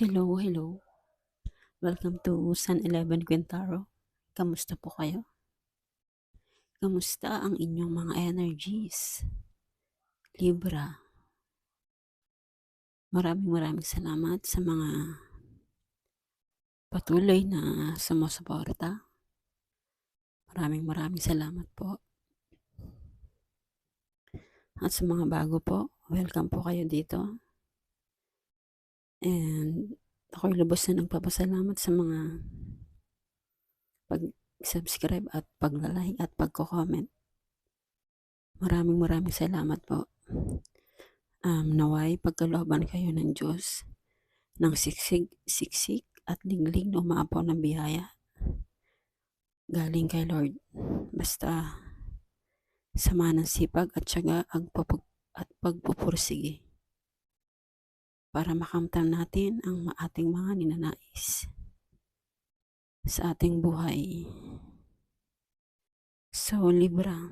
Hello, hello. Welcome to San 11 Quintaro. Kamusta po kayo? Kamusta ang inyong mga energies? Libra. Maraming maraming salamat sa mga patuloy na sumusuporta. Maraming maraming salamat po. At sa mga bago po, welcome po kayo dito. And ako'y lubos na nagpapasalamat sa mga pag-subscribe at paglalike at pagko-comment. Maraming maraming salamat po. Um, naway pagkalooban kayo ng Diyos ng siksik, siksik at liglig na umaapaw ng biyaya galing kay Lord. Basta sama ng sipag at syaga at, papag, at pagpupursige para makamtan natin ang ating mga ninanais sa ating buhay. So, Libra,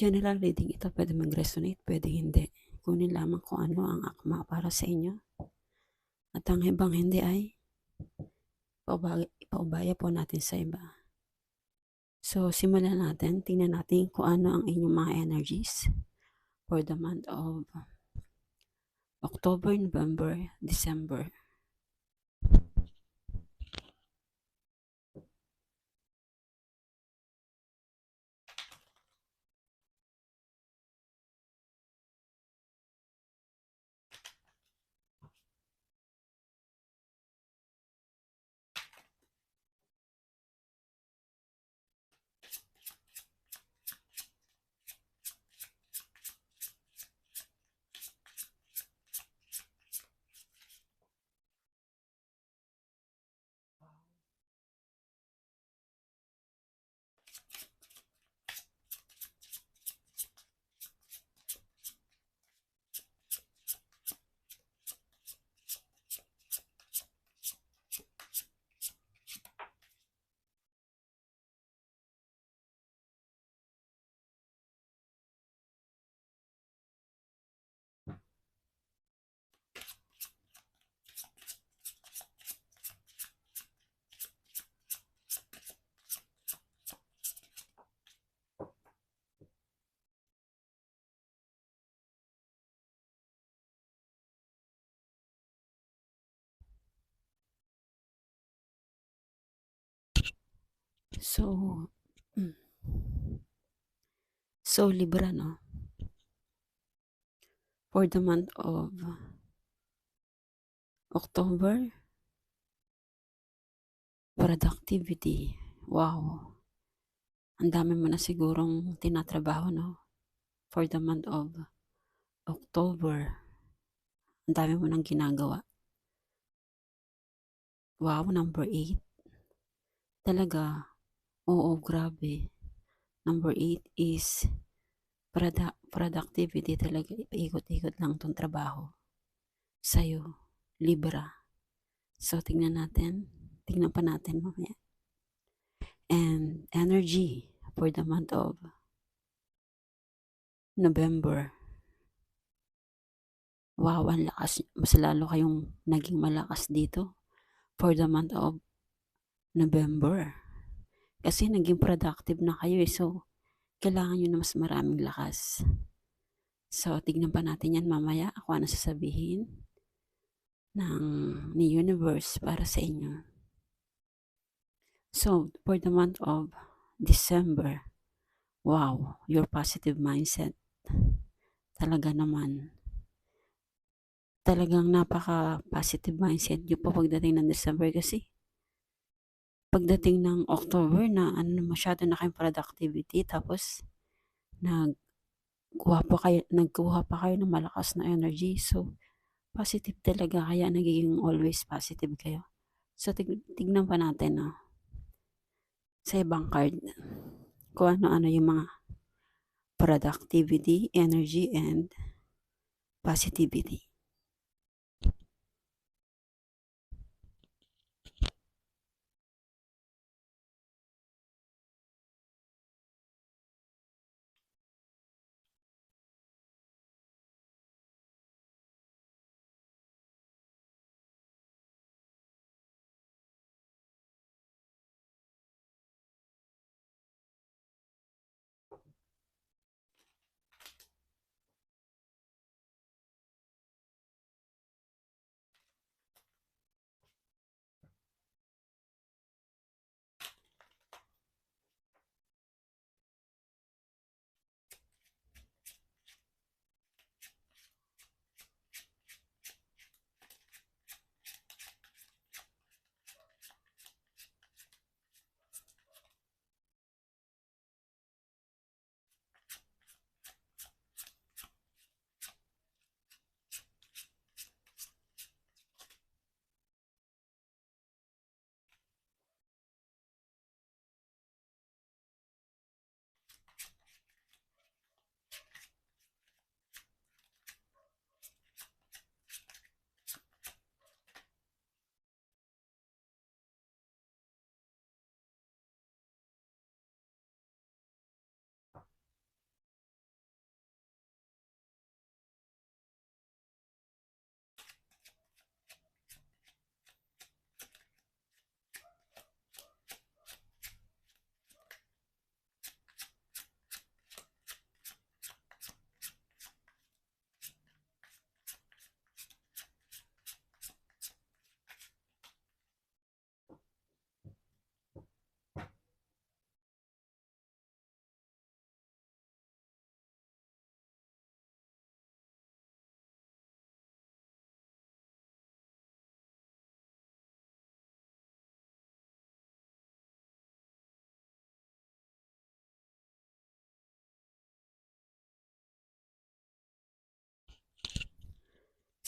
general reading ito pwede mag-resonate, pwede hindi. Kunin lamang kung ano ang akma para sa inyo. At ang ibang hindi ay paubaya, paubaya po natin sa iba. So, simulan natin. Tingnan natin kung ano ang inyong mga energies for the month of October, November, December. So, mm. so Libra, no? For the month of October, productivity. Wow. Ang dami mo na sigurong tinatrabaho, no? For the month of October. Ang dami mo nang ginagawa. Wow, number 8. Talaga, Oo, grabe. Number 8 is product, productivity talaga. Ikot-ikot lang tong trabaho. Sa'yo, Libra. So, tingnan natin. Tingnan pa natin mamaya. And energy for the month of November. Wow, ang lakas. Mas lalo kayong naging malakas dito for the month of November. Kasi naging productive na kayo eh. So, kailangan nyo na mas maraming lakas. So, tignan pa natin yan mamaya. Ako ano sasabihin ng ni universe para sa inyo. So, for the month of December, wow, your positive mindset. Talaga naman. Talagang napaka-positive mindset po pagdating ng December kasi pagdating ng October na ano masyado na kayong productivity tapos nagkuha pa kayo nagkuha pa kayo ng malakas na energy so positive talaga kaya nagiging always positive kayo so tig tignan pa natin no sa ibang card kung ano-ano yung mga productivity, energy, and positivity.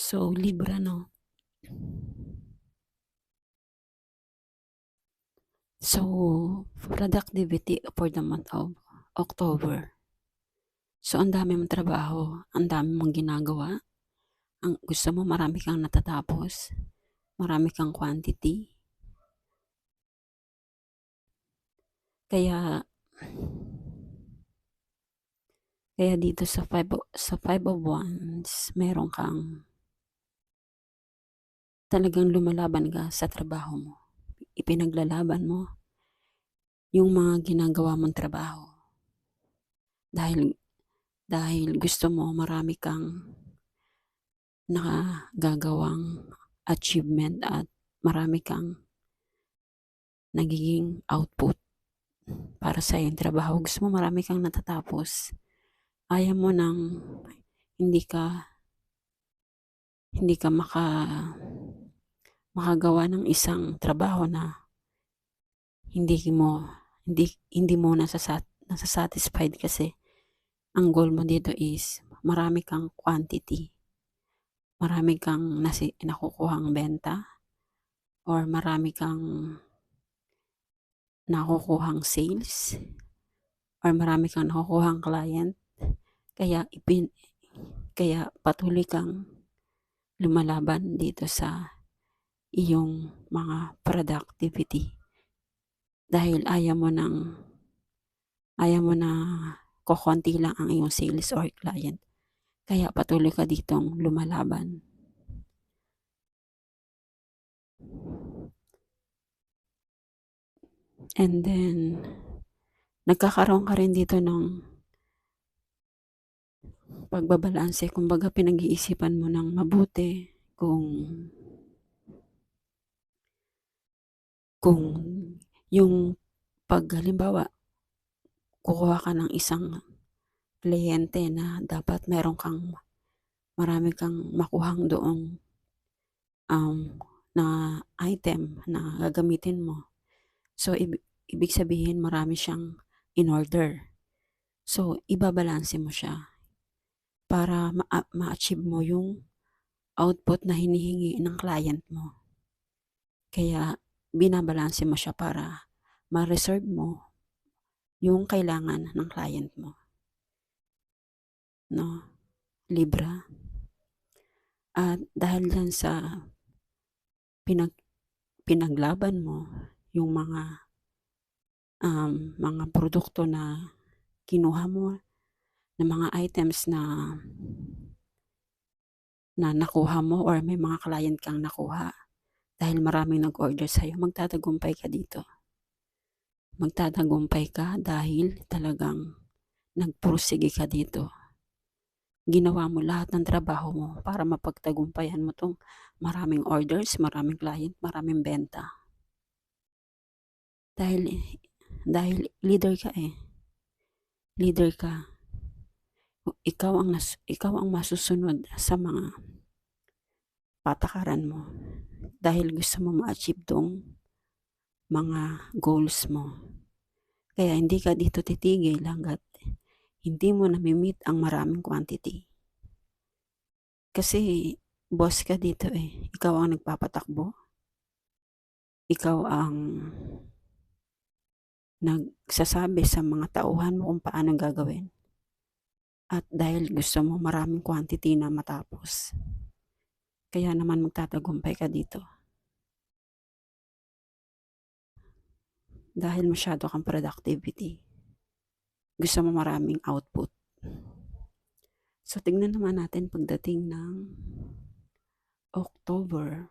So, Libra, no? So, productivity for the month of October. So, ang dami mong trabaho, ang dami mong ginagawa. Ang gusto mo marami kang natatapos, marami kang quantity. Kaya kaya dito sa five o- sa five of wands, meron kang talagang lumalaban ka sa trabaho mo. Ipinaglalaban mo yung mga ginagawa mong trabaho. Dahil dahil gusto mo marami kang nakagagawang achievement at marami kang nagiging output para sa iyong trabaho. Gusto mo marami kang natatapos. Ayaw mo nang hindi ka hindi ka maka makagawa ng isang trabaho na hindi mo hindi hindi mo nasasat, nasasatisfied kasi ang goal mo dito is marami kang quantity. Marami kang nasi, nakukuhang benta or marami kang nakukuhang sales or marami kang nakukuhang client kaya ipin kaya patuloy kang lumalaban dito sa iyong mga productivity. Dahil ayaw mo nang ayaw mo na kokonti lang ang iyong sales or client. Kaya patuloy ka ditong lumalaban. And then nagkakaroon ka rin dito ng pagbabalanse. Kumbaga, pinag-iisipan mo ng mabuti kung kung yung pag halimbawa, kukuha ka ng isang kliyente na dapat meron kang marami kang makuhang doong um, na item na gagamitin mo. So, ibig, ibig sabihin marami siyang in order. So, ibabalanse mo siya para ma- ma-achieve mo yung output na hinihingi ng client mo. Kaya, binabalanse mo siya para ma-reserve mo yung kailangan ng client mo. No? Libra. At dahil dyan sa pinag, pinaglaban mo yung mga um, mga produkto na kinuha mo na mga items na na nakuha mo or may mga client kang nakuha dahil maraming nag-order sa'yo, magtatagumpay ka dito. Magtatagumpay ka dahil talagang nagpursige ka dito. Ginawa mo lahat ng trabaho mo para mapagtagumpayan mo tong maraming orders, maraming client, maraming benta. Dahil, dahil leader ka eh. Leader ka. Ikaw ang, nas, ikaw ang masusunod sa mga patakaran mo dahil gusto mo ma-achieve tong mga goals mo. Kaya hindi ka dito titigil hanggat hindi mo namimit ang maraming quantity. Kasi boss ka dito eh. Ikaw ang nagpapatakbo. Ikaw ang nagsasabi sa mga tauhan mo kung paano gagawin. At dahil gusto mo maraming quantity na matapos. Kaya naman magtatagumpay ka dito. Dahil masyado kang productivity. Gusto mo maraming output. So, tignan naman natin pagdating ng October.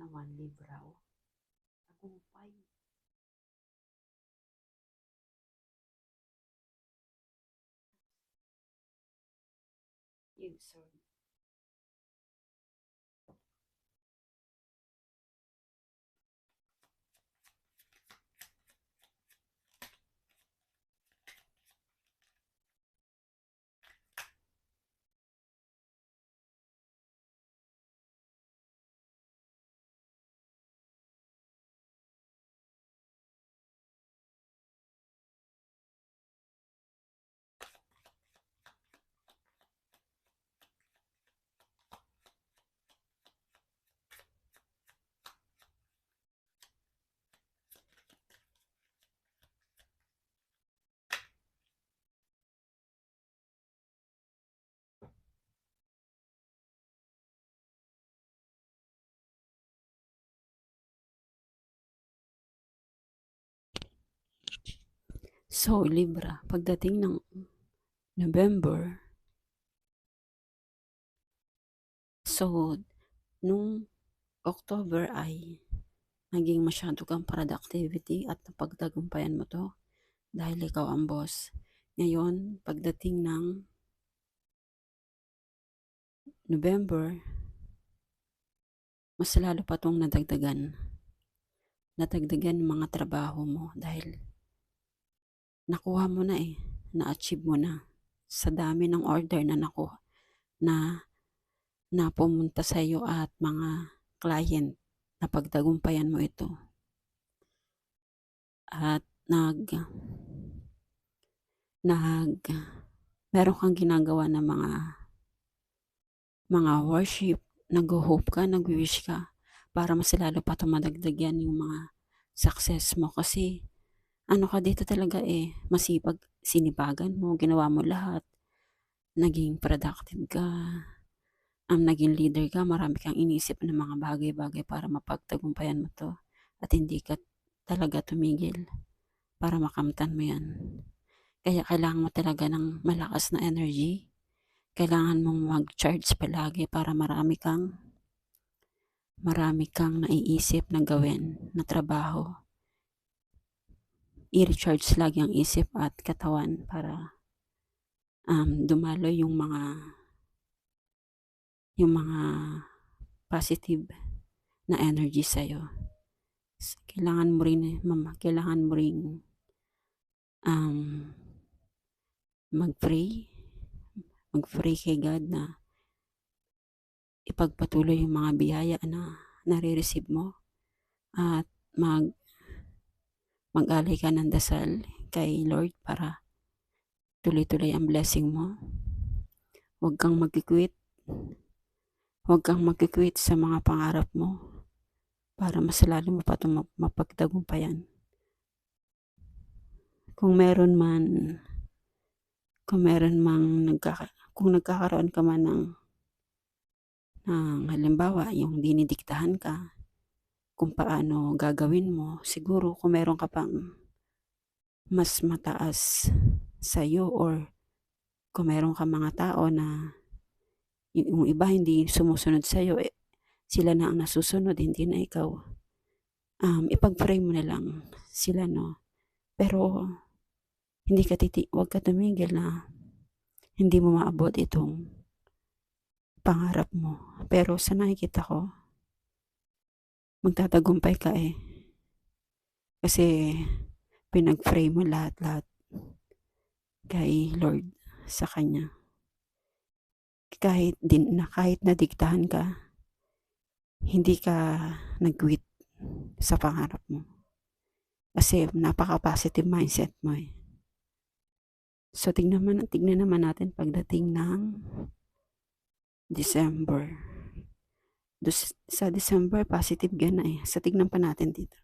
Naman libraw. Tagumpay. Yun, sorry. So, Libra, pagdating ng November so, nung October ay naging masyado kang productivity at napagtagumpayan mo 'to dahil ikaw ang boss. Ngayon, pagdating ng November mas lalo pa 'tong nadagdagan. Nadagdagan mga trabaho mo dahil nakuha mo na, eh, na-achieve mo na sa dami ng order na nakuha na na pumunta sa'yo at mga client napagtagumpayan mo ito. At nag nag meron kang ginagawa na mga mga worship, nagho-hope ka, nagwi-wish ka para mas lalo pa 'tong madagdagan yung mga success mo kasi ano ka dito talaga, eh, masipag, sinipagan mo, ginawa mo lahat, naging productive ka, um, naging leader ka, marami kang inisip na mga bagay-bagay para mapagtagumpayan mo 'to at hindi ka talaga tumigil para makamtan mo 'yan. Kaya kailangan mo talaga ng malakas na energy, kailangan mong mag-charge palagi para marami kang marami kang naiisip na gawin na trabaho. I-recharge lagi ang isip at katawan para, um, dumaloy yung mga yung mga positive na energy sa'yo. Kailangan mo rin, mama kailangan mo ring, um, mag-pray, mag-pray kay God na ipagpatuloy yung mga biyaya na nare-receive mo at mag mag-alay ka ng dasal kay Lord para tuloy-tuloy ang blessing mo. Huwag kang magki-quit. Huwag kang magki-quit sa mga pangarap mo para mas lalo mo pa 'tong mapagtagumpayan. Kung meron man kung meron mang nagkaka kung nagkakaroon ka man ng ng halimbawa yung dinidiktahan ka kung paano gagawin mo, siguro kung meron ka pang mas mataas sa'yo or kung meron kang mga tao na yung iba hindi sumusunod sa'yo, eh, sila na ang nasusunod, hindi na ikaw. Um, ipag-pray mo na lang sila, no? Pero hindi ka titi wag ka tumigil na hindi mo maabot itong pangarap mo. Pero sa nakikita ko magtatagumpay ka, eh. Kasi pinag-pray mo lahat-lahat kay Lord sa Kanya. Kahit din na kahit nadiktahan ka, hindi ka nag-quit sa pangarap mo. Kasi napaka-positive mindset mo, eh. So tignan man tignan naman natin pagdating ng December. Sa December positive gana, eh. So tignan pa natin dito.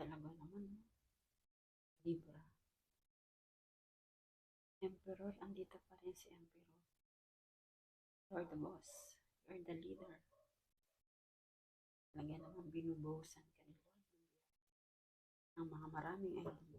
Talaga naman. Libra. Emperor, andito pa rin si Emperor. You're the boss. You're the leader. Talaga naman binubuhusan ka ni Lord. Ang mga maraming idea.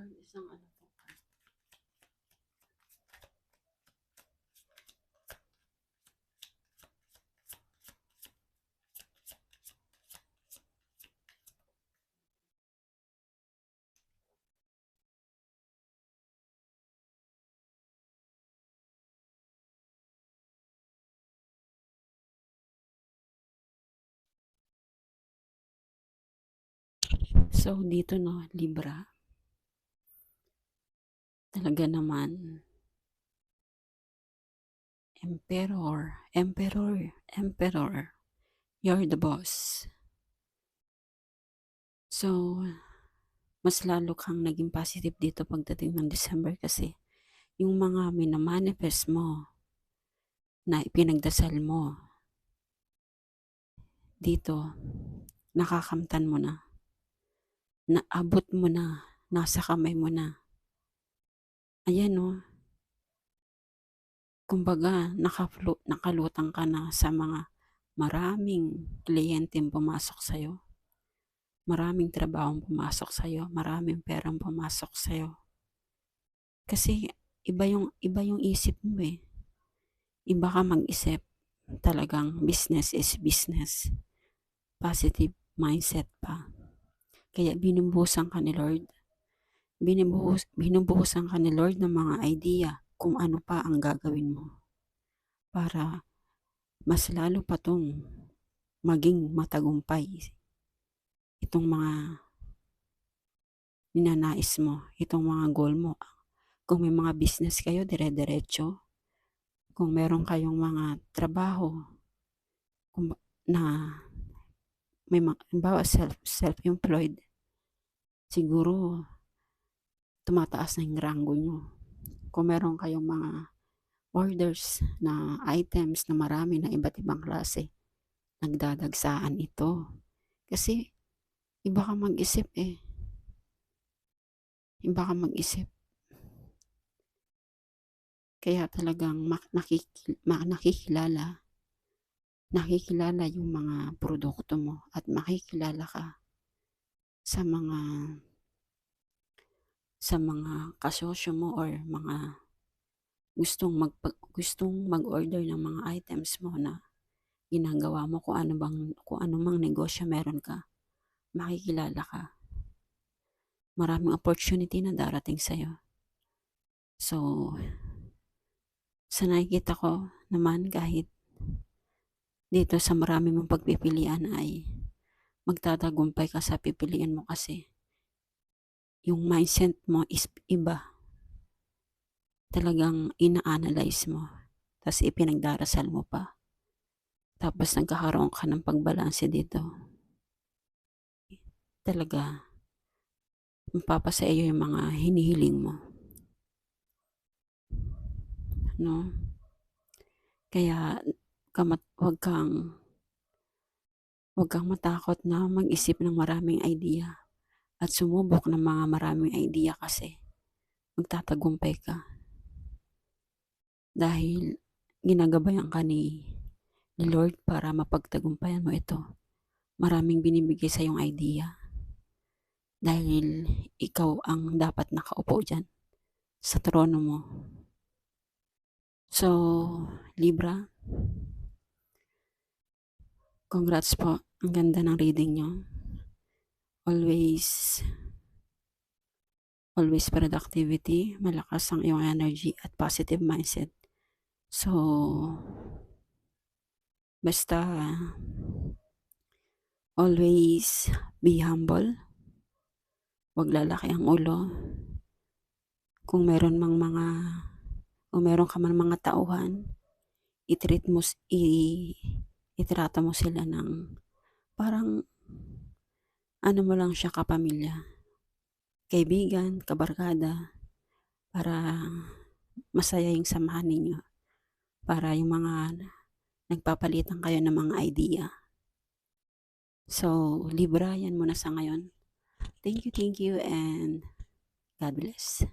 Lord, isang ano po. So, dito no, Libra. Talaga naman. Emperor, Emperor, Emperor. You're the boss. So, mas lalo kang naging positive dito pagdating ng December kasi yung mga minamanifest mo na ipinagdasal mo dito, nakakamtan mo na. Naabot mo na. Nasa kamay mo na. Ayan o. Kumbaga, nakaflo, nakalutang ka na sa mga maraming kliyente pumasok sa'yo. Maraming trabahong pumasok sa'yo. Maraming perang pumasok sa'yo. Kasi iba yung, iba yung isip mo eh. Iba ka mag-isip. Talagang business is business. Positive mindset pa. Kaya binubuhusan ka ni Lord. Binubuhus, binubuhusan ka ni Lord ng mga idea kung ano pa ang gagawin mo. Para mas lalo pa tong maging matagumpay. Itong mga ninanais mo, itong mga goal mo. Kung may mga business kayo, dire-diretso. Kung meron kayong mga trabaho kung, na may mga, bawa self, self-employed, siguro tumataas na yung rango nyo. Kung meron kayong mga orders na items na marami na iba't ibang klase, nagdadagsaan ito. Kasi iba ka mag-isip eh. Iba ka mag-isip. Kaya talagang nakikil- nakikilala nakikilala yung mga produkto mo at makikilala ka sa mga sa mga kasosyo mo or mga gustong mag gustong mag-order ng mga items mo na ginagawa mo kung ano bang kung ano negosyo meron ka makikilala ka. Maraming opportunity na darating sa iyo so sa nakikita ko naman kahit dito sa marami mong pagpipilian ay magtatagumpay ka sa pipilian mo kasi yung mindset mo is iba. Talagang ina-analyze mo. Tapos ipinagdarasal mo pa. Tapos nagkakaroon ka ng pagbalanse dito. Talaga, mapapasa iyo yung mga hinihiling mo. No? Kaya kamat, wag kang wag kang matakot na mag-isip ng maraming idea at sumubok ng mga maraming idea kasi magtatagumpay ka. Dahil ginagabayan ka ni, ni Lord para mapagtagumpayan mo ito. Maraming binibigay sa yung idea. Dahil ikaw ang dapat nakaupo dyan sa trono mo. So, Libra, congrats po. Ang ganda ng reading nyo. Always, always productivity, malakas ang iyong energy at positive mindset. So, basta, always be humble. Huwag lalaki ang ulo. Kung meron mang mga, kung meron ka man mga tauhan, i-treat mo, i, itrata mo sila ng parang ano mo lang siya kapamilya. Kaibigan, kabarkada, para masaya yung samahan ninyo. Para yung mga nagpapalitan kayo ng mga idea. So, Libra, yan muna sa ngayon. Thank you, thank you, and God bless.